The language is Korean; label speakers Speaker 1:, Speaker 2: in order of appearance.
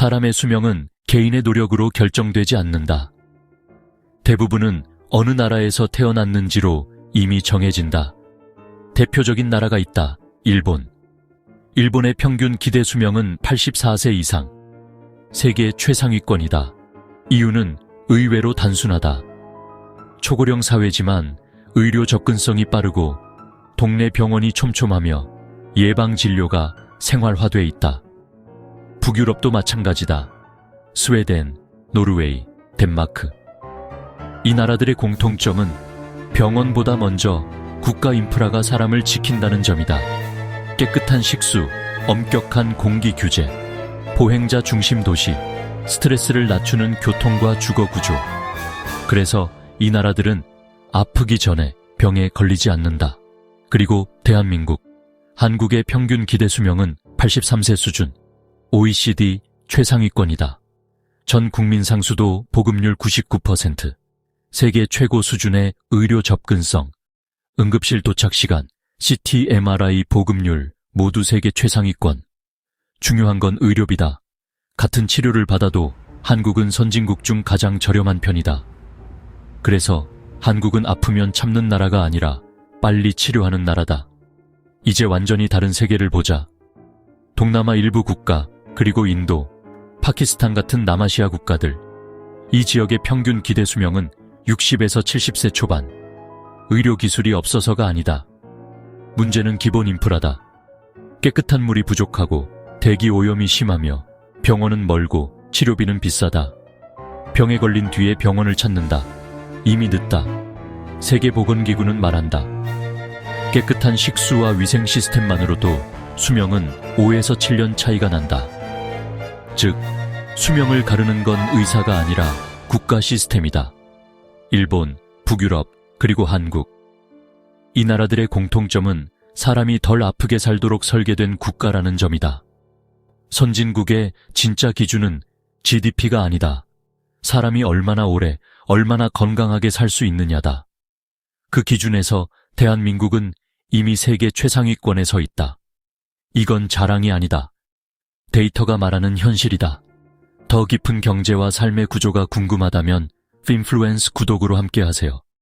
Speaker 1: 사람의 수명은 개인의 노력으로 결정되지 않는다. 대부분은 어느 나라에서 태어났는지로 이미 정해진다. 대표적인 나라가 있다. 일본. 일본의 평균 기대 수명은 84세 이상. 세계 최상위권이다. 이유는 의외로 단순하다. 초고령 사회지만 의료 접근성이 빠르고 동네 병원이 촘촘하며 예방 진료가 생활화돼 있다. 북유럽도 마찬가지다. 스웨덴, 노르웨이, 덴마크. 이 나라들의 공통점은 병원보다 먼저 국가 인프라가 사람을 지킨다는 점이다. 깨끗한 식수, 엄격한 공기 규제, 보행자 중심 도시, 스트레스를 낮추는 교통과 주거 구조. 그래서 이 나라들은 아프기 전에 병에 걸리지 않는다. 그리고 대한민국, 한국의 평균 기대 수명은 83세 수준, OECD 최상위권이다. 전 국민 상수도 보급률 99%, 세계 최고 수준의 의료 접근성, 응급실 도착 시간, CT, MRI 보급률 모두 세계 최상위권. 중요한 건 의료비다. 같은 치료를 받아도 한국은 선진국 중 가장 저렴한 편이다. 그래서 한국은 아프면 참는 나라가 아니라 빨리 치료하는 나라다. 이제 완전히 다른 세계를 보자. 동남아 일부 국가, 그리고 인도, 파키스탄 같은 남아시아 국가들. 이 지역의 평균 기대 수명은 60에서 70세 초반. 의료 기술이 없어서가 아니다. 문제는 기본 인프라다. 깨끗한 물이 부족하고 대기 오염이 심하며 병원은 멀고 치료비는 비싸다. 병에 걸린 뒤에 병원을 찾는다. 이미 늦다. 세계보건기구는 말한다. 깨끗한 식수와 위생 시스템만으로도 수명은 5에서 7년 차이가 난다. 즉, 수명을 가르는 건 의사가 아니라 국가 시스템이다. 일본, 북유럽, 그리고 한국. 이 나라들의 공통점은 사람이 덜 아프게 살도록 설계된 국가라는 점이다. 선진국의 진짜 기준은 GDP가 아니다. 사람이 얼마나 오래, 얼마나 건강하게 살 수 있느냐다. 그 기준에서 대한민국은 이미 세계 최상위권에 서 있다. 이건 자랑이 아니다. 데이터가 말하는 현실이다. 더 깊은 경제와 삶의 구조가 궁금하다면 핀플루엔스 구독으로 함께하세요.